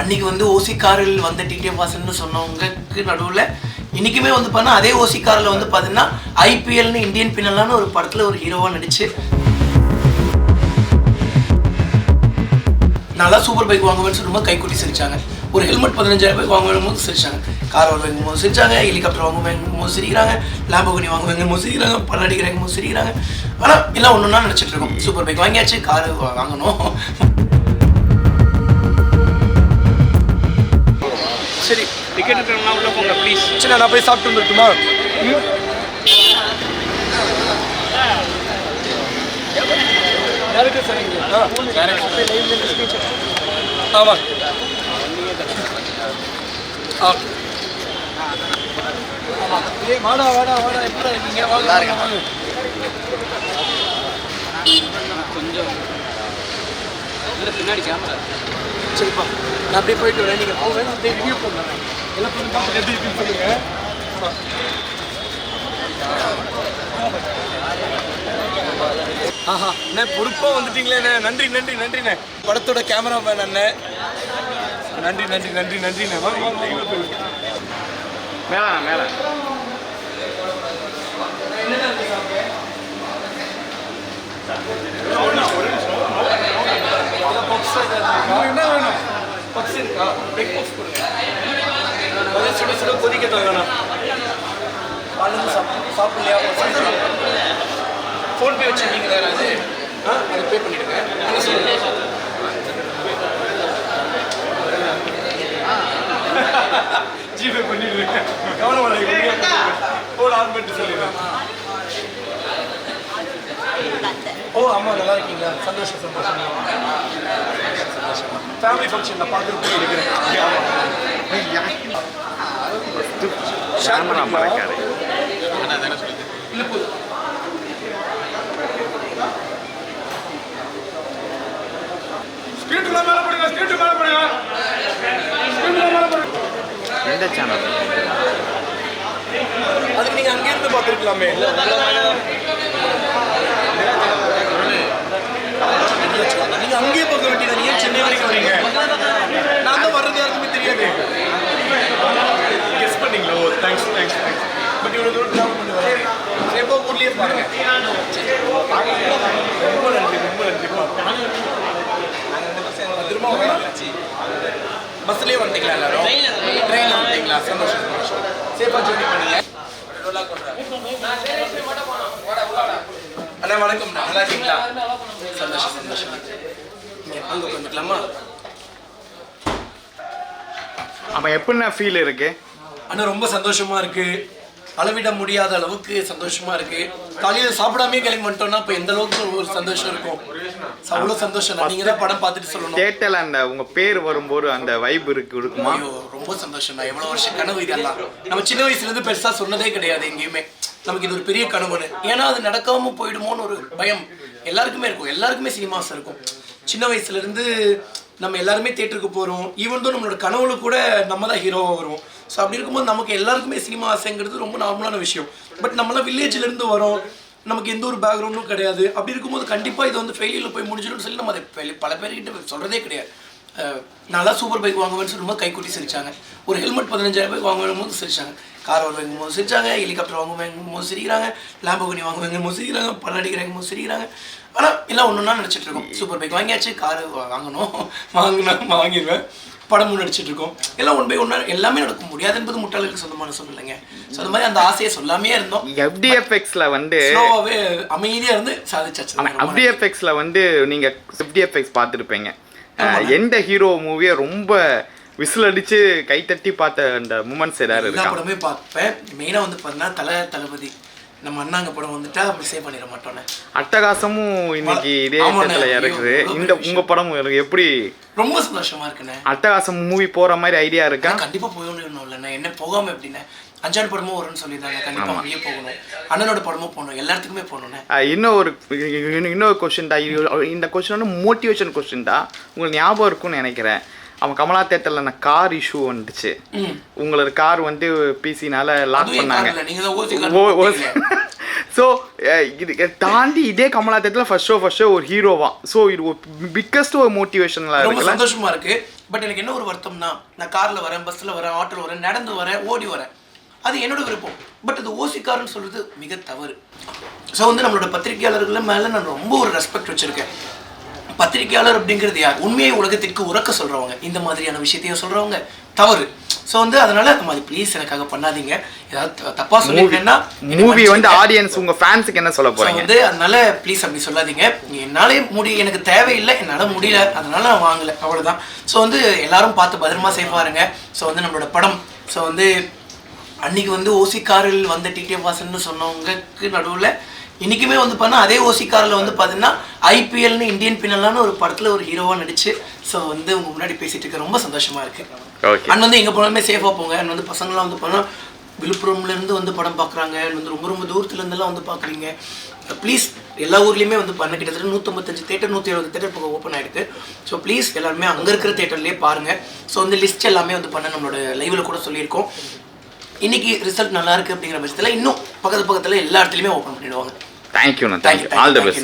அன்னைக்கு வந்து ஓசி காரில் வந்த டிடிஎம் வாசன் சொன்னவங்களுக்கு நடுவில் இன்னைக்குமே வந்து பண்ணா அதே ஓசி காரில் வந்து பார்த்தீங்கன்னா ஐபிஎல்னு இந்தியன் பின்னலான்னு ஒரு படத்தில் ஒரு ஹீரோவாக நடிச்சு நல்லா சூப்பர் பைக் வாங்குவேன்னு சொல்லும்போது கைக்குட்டி சிரிச்சாங்க. ஒரு ஹெல்மெட் பதினஞ்சாயிரம் பைக் வாங்குவேன் போது சிரிச்சாங்க. கார் வாங்கும் போது சிரிச்சாங்க ஹெலிகாப்டர் வாங்குவேங்கும் போது சிரிக்கிறாங்க லேம்பகனி வாங்குவாங்க போது சிரிக்கிறாங்க பல்லடிக்கிறாங்க போது சிரிக்கிறாங்க. ஆனால் எல்லாம் ஒன்று ஒன்றா நினச்சிட்டு இருக்கோம். சூப்பர் பைக் வாங்கியாச்சு கார் வாங்கணும். சரி டிக்கெட் இருக்கிறவங்க உள்ள போங்க ப்ளீஸ் சரி நான் போய் சாப்பிட்டு வந்துட்டுமா ஆமாம் ஆ. வாடா வாடா வாடா எப்படி இருக்கீங்க? வாங்க இல்லை பின்னாடி கேமரா சரிப்பா நான் அப்படியே போயிட்டு வரேன். நீங்கள் அவங்க நான் அப்படியே ரிவ்யூ பண்ணுறேன் எல்லாம் பண்ணி பார்த்து எப்படி இருக்குன்னு சொல்லுங்க. ஆஹா அண்ணே பொறுப்பாக வந்துட்டீங்களே நன்றி நன்றி நன்றிண்ணே. படத்தோட கேமராமேன் அண்ணன் நன்றி நன்றி நன்றி நன்றிண்ணே. வாங்க மேல மேலே மேலே. கொதிக்க தரணும் பாலுந்து சாப்பிட்டு சாப்பிடலையா ஃபோன்பே வச்சுருக்கீங்களா யாராவது ஆ? அதை பே பண்ணிவிடுங்க என்ன சொல்லுங்க ஜிபே பண்ணிடுவேன் கவனம் ஃபோன் ஆன் பண்ணிட்டு சொல்லிடுறேன் ஓ அம்மா நல்லா இருக்கீங்களா? சந்தோஷம் சந்தோஷம். ஃபேமிலி ஃபங்க்ஷனில் பார்த்துட்டு இருக்கிறேன் கேமரா மறைக்காது. எந்த சேனல் அதுக்கு நீங்கள் அங்கேருந்து பார்த்துருக்கலாமே. நீங்கள் அங்கேயே பார்க்க வேண்டியது? ஏன் சென்னை வரைக்கும் வரீங்க? பஸ்லேயே வந்துட்டீங்களா எல்லாரும்? ட்ரெயினில் வந்துட்டீங்களா? சந்தோஷம் சந்தோஷம். சேஃபாக ஜோனி பண்ணீங்க. அண்ணா வணக்கம். நல்லா இருக்கீங்களா? சந்தோஷம் சந்தோஷம். இங்க அங்கே உட்காந்துக்கலாமா? அப்போ எப்படின்னா ஃபீல் இருக்கு? அண்ணா ரொம்ப சந்தோஷமா இருக்கு. அளவிட முடியாத அளவுக்கு சந்தோஷமா இருக்கு. காலையில சாப்பிடாமே கிளம்பி வந்துட்டோம்னா இப்போ எந்த அளவுக்கு ஒரு சந்தோஷம் இருக்கும்? அவ்வளோ சந்தோஷம். நீங்க தான் படம் பார்த்துட்டு சொல்லணும். தேட்டரில் அந்த உங்க பேர் வரும்போது அந்த வைப் இருக்கு இருக்குமா? ஐயோ ரொம்ப சந்தோஷம். தான் எவ்வளோ வருஷம் கனவு இதெல்லாம் நம்ம சின்ன வயசுல இருந்து பெருசா சொன்னதே கிடையாது எங்கேயுமே. நமக்கு இது ஒரு பெரிய கனவுன்னு ஏன்னா அது நடக்காம போயிடுமோன்னு ஒரு பயம். எல்லாருக்குமே இருக்கும். எல்லாருக்குமே சினிமாஸ் இருக்கும். சின்ன வயசுல இருந்து நம்ம எல்லாருமே தேட்டருக்கு போகிறோம் ஈவன் தான் நம்மளோட கனவுல கூட நம்ம தான் ஹீரோவாக வருவோம் ஸோ அப்படி இருக்கும்போது நமக்கு எல்லாருக்குமே சினிமா ஆசைங்கிறது ரொம்ப நார்மலான விஷயம். பட் நம்மளாம் வில்லேஜ்லேருந்து வரோம். நமக்கு எந்த ஒரு பேக்ரவுண்டும் கிடையாது. அப்படி இருக்கும்போது கண்டிப்பாக இது வந்து ஃபெயிலியில் போய் முடிஞ்சிடும்னு சொல்லி நம்ம அதை பல பேர்கிட்ட சொல்கிறதே கிடையாது. நல்லா சூப்பர் பைக் வாங்குவேன்னு சொல்லும்போது கைக்குட்டி சிரிச்சாங்க. ஒரு ஹெல்மெட் பதினஞ்சாயிரம் ரூபாய் வாங்குவேன் போது சிரிச்சாங்க. கார் வாங்குவாங்க போது சிரிச்சாங்க ஹெலிகாப்டர் வாங்குவாங்க போது சிரிக்கிறாங்க லேம்பகனி வாங்குவாங்க போது சிரிக்கிறாங்க பல்லடிக்கிறாங்க போது சிரிக்கிறாங்க. ஆனால் எல்லாம் ஒன்று ஒன்றா நினச்சிட்டு இருக்கோம் சூப்பர் பைக் வாங்கியாச்சு கார் வாங்கணும் வாங்கினா வாங்கிடுவேன். படமும் நடிச்சிட்டு இருக்கோம். எல்லாம் ஒன் பை ஒன்றா எல்லாமே நடக்கும் முடியாது என்பது முட்டாளுக்கு சொந்தமான சொல்லலைங்க ஸோ அந்த மாதிரி அந்த ஆசையை சொல்லாமே இருந்தோம். எஃப்டிஎஃப்எக்ஸ்ல வந்து அமைதியாக இருந்து சாதிச்சாச்சு. எஃப்டிஎஃப்எக்ஸ்ல வந்து நீங்க எஃப்டிஎஃப்எக்ஸ் பார்த்துருப்பீங்க. எந்த ஹீரோ மூவியை ரொம்ப விசில் அடிச்சு கைத்தட்டி பார்த்த அந்த மூமெண்ட்ஸ் ஏதாவது எல்லா இருக்கா? படமே பார்ப்பேன். மெயினாக வந்து பார்த்தீங்கன்னா தல தளபதி. நம்ம அண்ணாங்க படம் வந்துட்டா மிஸ்ஸே பண்ணிட மாட்டோன்னே அட்டகாசமும் இன்னைக்கு இதே ஆமாண்ணே. இடத்துல இருக்குது ஐயோ, இந்த எவ்வளவு உங்க படம் எனக்கு எப்படி ரொம்ப சந்தோஷமா இருக்குண்ணே. அட்டகாசம் மூவி போற மாதிரி ஐடியா இருக்கா? நான் கண்டிப்பா போகணும் இல்லைண்ணே. என்ன போகாம எப்படிண்ணே? அஞ்சாறு படமும் வரும்னு சொல்லியிருந்தாங்க. கண்டிப்பா அங்கேயே போகணும். அண்ணனோட படமும் போகணும். எல்லாத்துக்குமே இன்னும் ஒரு இன்னும் இன்னொரு கொஸ்டின் தான் இது- இந்த கொஸ்டின் வந்து மோட்டிவேஷன் கொஸ்டின் தான் உங்களுக்கு ஞாபகம் இருக்கும்னு நினைக்கிறேன். அவன் கமலா தேட்டரில் நான் கார் இஷ்யூ வந்துச்சு. உங்களோட கார் வந்து பிசினால லாக் பண்ணாங்க. ஸோ இது தாண்டி இதே கமலா தேட்டரில் ஃபர்ஸ்ட் ஷோ ஃபர்ஸ்ட் ஷோ ஒரு ஹீரோவா ஸோ இது ஒரு பிக்கஸ்ட் ஒரு மோட்டிவேஷனலாக ரொம்ப சந்தோஷமா இருக்கு. பட் எனக்கு என்ன ஒரு வருத்தம்னா நான் காரில் வரேன் பஸ்ஸில் வரேன் ஆட்டோவில் வரேன் நடந்து வரேன் ஓடி வரேன். அது என்னோட விருப்பம். பட் அது ஓசிக்காரன்னு சொல்கிறது மிக தவறு. ஸோ வந்து நம்மளோட பத்திரிகையாளர்கள் மேலே நான் ரொம்ப ஒரு ரெஸ்பெக்ட் வச்சுருக்கேன். பத்திரிகையாளர் அப்படிங்கிறது யார்? உண்மையை உலகத்திற்கு உறக்க சொல்கிறவங்க இந்த மாதிரியான விஷயத்தையும் சொல்கிறவங்க தவறு. ஸோ வந்து அதனால நம்ம அது ப்ளீஸ் எனக்காக பண்ணாதீங்க. ஏதாவது த- தப்பா சொல்லியிருக்கேன்னா என்னை மூவி வந்து. ஆடியன்ஸ் உங்க ஃபேன்ஸுக்கு என்ன சொல்ல So போறீங்க? வந்து அதனால ப்ளீஸ் அப்படி சொல்லாதீங்க. என்னாலே முடி எனக்கு தேவையில்லை என்னால் முடியல. அதனால நான் வாங்கல. அவ்வளவுதான். ஸோ வந்து எல்லாரும் பார்த்து பத்திரமா சேஃபாக இருங்க ஸோ வந்து நம்மளோட படம். ஸோ வந்து அன்னைக்கு வந்து ஓசி காரில் வந்த டிடிஎஃப் வாசன்னு சொன்னவங்களுக்கு நடுவில் இன்றைக்குமே வந்து பார்த்தா அதே ஓசி காரில் வந்து பார்த்தீங்கன்னா ஐபிஎல்னு இந்தியன் பின்னலான்னு ஒரு படத்தில் ஒரு ஹீரோவாக நடிச்சு ஸோ வந்து உங்க முன்னாடி பேசிட்டு இருக்க ரொம்ப சந்தோஷமா இருக்கு. ஓகே அண்ட் வந்து எங்கே போனாலுமே சேஃபாக போங்க. அண்ட் வந்து பசங்களாம் வந்து போனால் விழுப்புரம்ல இருந்து வந்து படம் பார்க்குறாங்க வந்து ரொம்ப ரொம்ப தூரத்துல இருந்தெல்லாம் வந்து பார்க்குறீங்க ப்ளீஸ் எல்லா ஊர்லேயுமே வந்து பண்ண கிட்டத்தட்ட நூற்றம்பத்தஞ்சு தேட்டர் நூற்றி எழுபது தேட்டர் இப்போ ஓப்பன் ஆயிருக்கு. ஸோ ப்ளீஸ் எல்லாருமே அங்கே இருக்கிற தேட்டர்லேயே பாருங்கள் ஸோ வந்து லிஸ்ட் எல்லாமே வந்து பண்ண நம்மளோட லைவில் கூட சொல்லியிருக்கோம். இன்னைக்கு ரிசல்ட் நல்லா இருக்கு அப்படிங்கிற பட்சத்தில் இன்னும் பக்கத்து பக்கத்தில் எல்லா இடத்துலையுமே ஓப்பன் பண்ணிடுவாங்க. தேங்க்யூண்ணா தேங்க்யூ ஆல் த. பெஸ்ட்